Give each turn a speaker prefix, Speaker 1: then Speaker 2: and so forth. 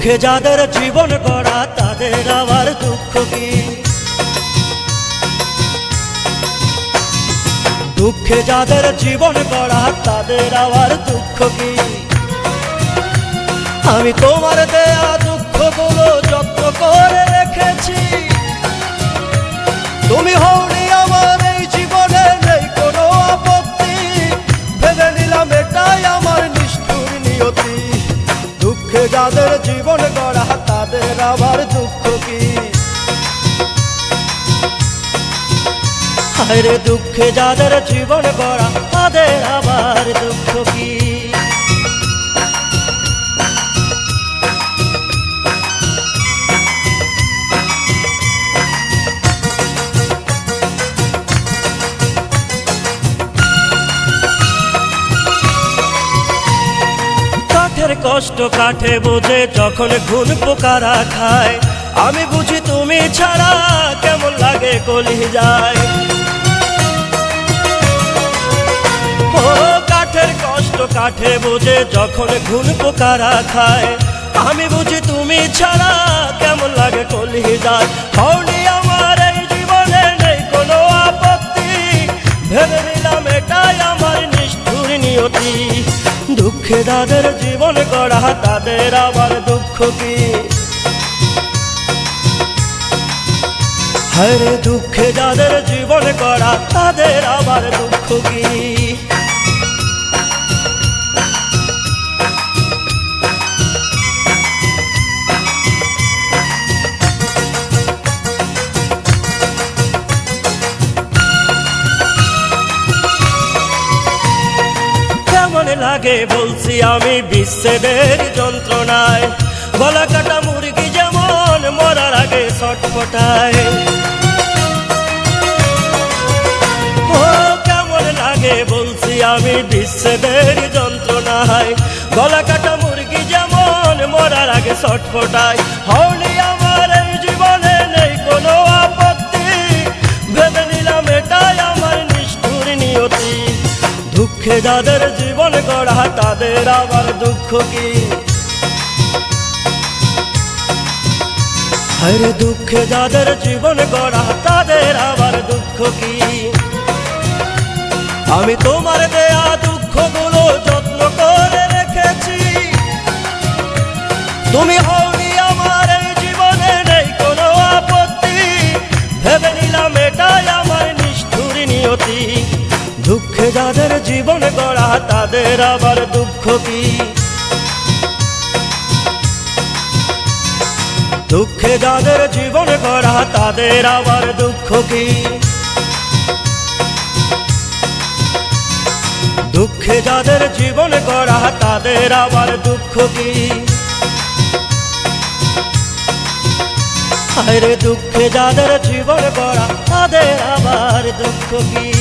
Speaker 1: দুঃখে যাদের জীবন গড়া, তাদের আবার দুঃখ কি? দুঃখে যাদের জীবন গড়া, তাদের আবার দুঃখ কি? আমি তোমার দেয়া যাদের জীবন গড়া তাদের আবার দুঃখ কি? আরে দুঃখে যাদের জীবন গড়া তাদের আবার কষ্ট কাঠে বোঝে যখন ঘুন পোকারা খায়। আমি বুঝি তুমি ছাড়া কেমন লাগে কলি যায় ও, কাঠের কষ্ট কাঠে বোঝে যখন ঘুন পোকারা খায়। আমি বুঝি তুমি ছাড়া কেমন লাগে কলি যায় হওনি আমার এই জীবনে নেই কোনো আপত্তি। ভেবে নিলাম এটাই আমার নিয়তি দুঃখে যাদের জীবন গড়া, তাদের আবার দুঃখ কি? হরে দুঃখে যাদের জীবন গড়া, তাদের আবার দুঃখ কি? লাগে বলছি আমি বিচ্ছেদের যন্ত্রণায়। গলা কাটা মুরগি যেমন মরার আগে ছটফটায়। ও, কেমন লাগে বলছি আমি বিচ্ছেদের যন্ত্রণায়। গলা কাটা মুরগি যেমন মরার আগে ছটফটায়। হওনি আমার এই জীবনে নেই কোনো আপত্তি। ভেবে নিলাম এটাই আমার নিষ্ঠুর নিয়তি। দুঃখে যাদের গড়া, তাদের আবার দুঃখ কি? হরে দুঃখে যাদের জীবন গড়া, তাদের আবার দুঃখ কি? আমি তোমার দেয়া দুঃখগুলো যত্ন করে রেখেছি। তুমি হওনি তাদের আবার দুঃখ কি? দুঃখে যাদের জীবন গড়া, তাদের আবার দুঃখ কি? দুঃখে যাদের জীবন গড়া, তাদের আবার দুঃখ কি? আরে দুঃখে যাদের জীবন গড়া, তাদের আবার দুঃখ কি?